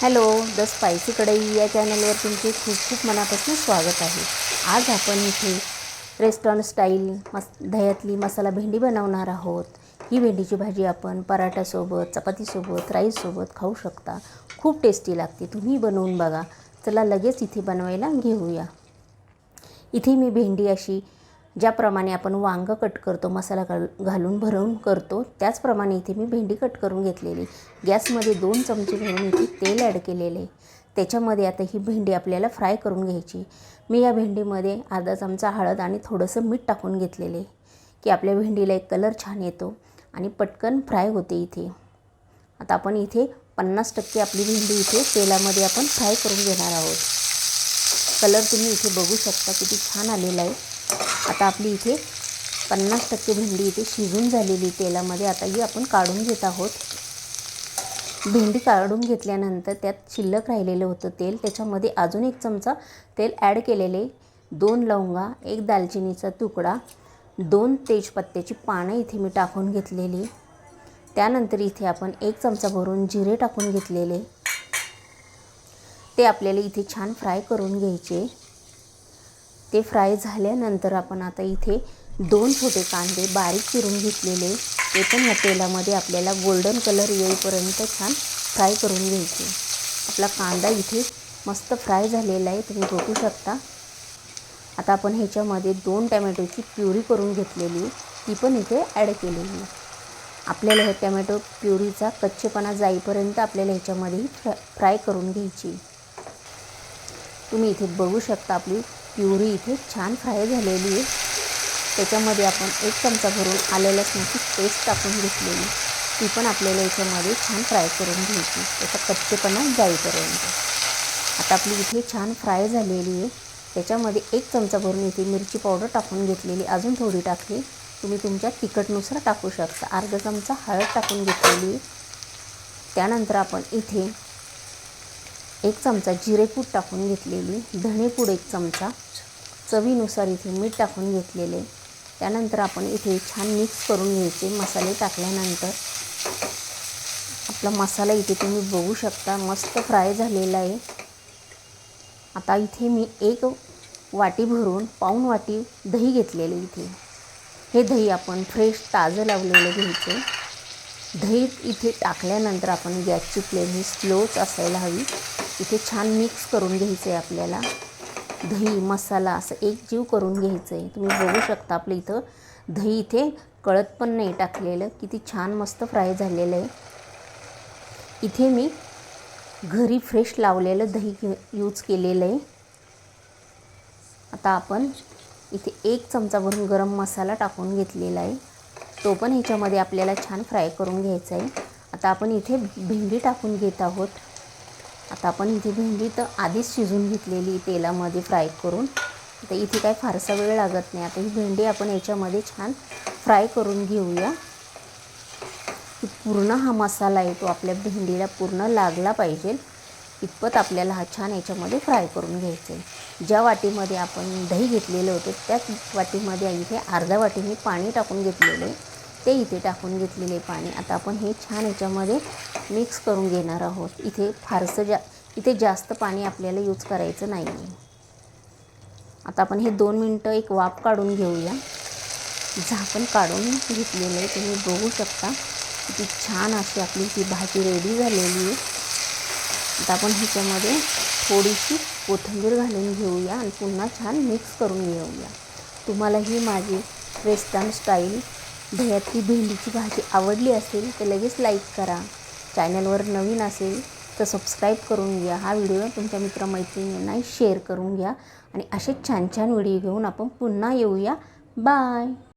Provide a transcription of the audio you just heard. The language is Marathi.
हॅलो द स्पायसी कढई या चॅनलवर तुमचे खूप खूप मनापासून स्वागत आहे. आज आपण इथे रेस्टॉरंट स्टाईल मस दह्यातली मसाला भेंडी बनवणार आहोत. ही भेंडीची भाजी आपण पराठ्यासोबत चपातीसोबत राईससोबत खाऊ शकता. खूप टेस्टी लागते. तुम्ही बनवून बघा. चला लगेच इथे बनवायला घेऊया. इथे मी भेंडी अशी ज्याप्रमाणे आपण वांगं कट करतो मसाला घाल घालून भरून करतो त्याचप्रमाणे इथे मी भेंडी कट करून घेतलेली. गॅसमध्ये दोन चमचे भरून इथे तेल ॲड केलेले. त्याच्यामध्ये आता ही भेंडी आपल्याला फ्राय करून घ्यायची. मी या भेंडीमध्ये अर्धा चमचा हळद आणि थोडंसं मीठ टाकून घेतलेले की आपल्या भेंडीला एक कलर छान येतो आणि पटकन फ्राय होते इथे. आता आपण इथे पन्नास टक्के आपली भेंडी इथे तेलामध्ये आपण फ्राय करून घेणार आहोत. कलर तुम्ही इथे बघू शकता किती छान आलेला आहे. आता आपली इथे पन्नास टक्के भेंडी इथे शिजून झालेली तेलामध्ये. आता ही आपण काढून घेत आहोत. भेंडी काढून घेतल्यानंतर त्यात शिल्लक राहिलेलं होतं तेल. त्याच्यामध्ये अजून एक चमचा तेल ॲड केलेले दोन लवंगा एक दालचिनीचा तुकडा दोन तेजपत्त्याची पानं इथे मी टाकून घेतलेली त्यानंतर इथे आपण एक चमचा भरून जिरे टाकून घेतलेले ते आपल्याला इथे छान फ्राय करून घ्यायचे ते फ्राय झाल्यानंतर आपण आता इथे दोन छोटे कांदे बारीक चिरून घेतलेले. ते पण या तेलामध्ये आपल्याला गोल्डन कलर येईपर्यंत छान फ्राय करून घ्यायचे. आपला कांदा इथे मस्त फ्राय झालेला आहे तुम्ही बघू शकता. आता आपण ह्याच्यामध्ये दोन टॅमॅटोची प्युरी करून घेतलेली ती पण इथे ॲड केलेली आपल्याला हे टॅमॅटो प्युरीचा कच्चेपणा जाईपर्यंत आपल्याला ह्याच्यामध्ये फ्रा फ्राय करून घ्यायची तुम्ही इथे बघू शकता आपली प्युरी इथे छान फ्राय झालेली आहे. त्याच्यामध्ये आपण एक चमचा भरून आलेल्या लसणाची पेस्ट टाकून घेतलेली. ती पण आपल्याला याच्यामध्ये छान फ्राय करून घ्यायची. त्याचा कच्चेपणा जाईपर्यंत. आता आपली इथे छान फ्राय झालेली आहे. त्याच्यामध्ये एक चमचा भरून इथे मिरची पावडर टाकून घेतलेली. अजून थोडी टाकली. तुम्ही तुमच्या तिखटनुसार टाकू शकता. अर्धा चमचा हळद टाकून घेतलेली त्यानंतर आपण इथे एक चमचा जिरेपूड टाकून घेतलेली. धणेपूड एक चमचा. चवीनुसार इथे मीठ टाकून घेतलेले. त्यानंतर आपण इथे छान मिक्स करून घ्यायचे मसाले टाकल्यानंतर. आपला मसाला इथे तुम्ही बघू शकता मस्त फ्राय झालेला आहे. आता इथे मी एक वाटी भरून पाऊण वाटी दही घेतलेले इथे. हे दही आपण फ्रेश ताजं लावलेलं घ्यायचं. दही इथे टाकल्यानंतर आपण गॅसची फ्लेम ही स्लोच असायला हवी. इथे छान मिक्स करून घ्यायचं आहे आपल्याला. दही मसाला असं एक जीव करून घ्यायचं आहे तुम्ही बघू शकता आपलं इथं दही इथे कळत पण नाही टाकलेलं. किती छान मस्त फ्राय झालेलं आहे. इथे मी घरी फ्रेश लावलेलं दही यूज केलेलं आहे. आता आपण इथे एक चमचा भरून गरम मसाला टाकून घेतलेला आहे. तो पण ह्याच्यामध्ये आपल्याला छान फ्राय करून घ्यायचा आहे. आता आपण इथे भेंडी टाकून घेत आहोत. आता आपण इथे भेंडी तर आधीच शिजून घेतलेली तेलामध्ये फ्राय करून तर इथे काय फारसा वेळ लागत नाही. आता ही भेंडी आपण याच्यामध्ये छान फ्राय करून घेऊया. पूर्ण हा मसाला आहे तो आपल्या भेंडीला पूर्ण लागला पाहिजे. इतपत आपल्याला हा छान याच्यामध्ये फ्राय करून घ्यायचं आहे ज्या वाटीमध्ये आपण दही घेतलेलं होतं त्याच वाटीमध्ये इथे अर्धा वाटी मी पाणी टाकून घेतलेलं आहे. ते इथे टाकून घेतलेले पाणी. आता आपण हे छान याच्यामध्ये मिक्स करून घेणार आहोत. इथे फारसं जा इथे जास्त पाणी आपल्याला यूज करायचं नाही आहे आता आपण हे दोन मिनटं एक वाफ काढून घेऊया. झाकण काढून घेतलेलं आहे. तुम्ही बघू शकता. किती छान अशी आपली ही भाजी रेडी झालेली आहे. आता आपण ह्याच्यामध्ये थोडीशी कोथिंबीर घालून घेऊया आणि पुन्हा छान मिक्स करून घेऊया. तुम्हाला ही माझी वेस्टर्न स्टाईल दह्यातली भेंडीची भाजी आवडली असेल तर लगेच लाईक करा. चॅनलवर नवीन असेल तर सबस्क्राईब करून घ्या. हा व्हिडिओ तुमच्या मित्रमैत्रिणींनाही शेअर करून घ्या. आणि असे छान छान व्हिडिओ घेऊन आपण पुन्हा येऊया. बाय!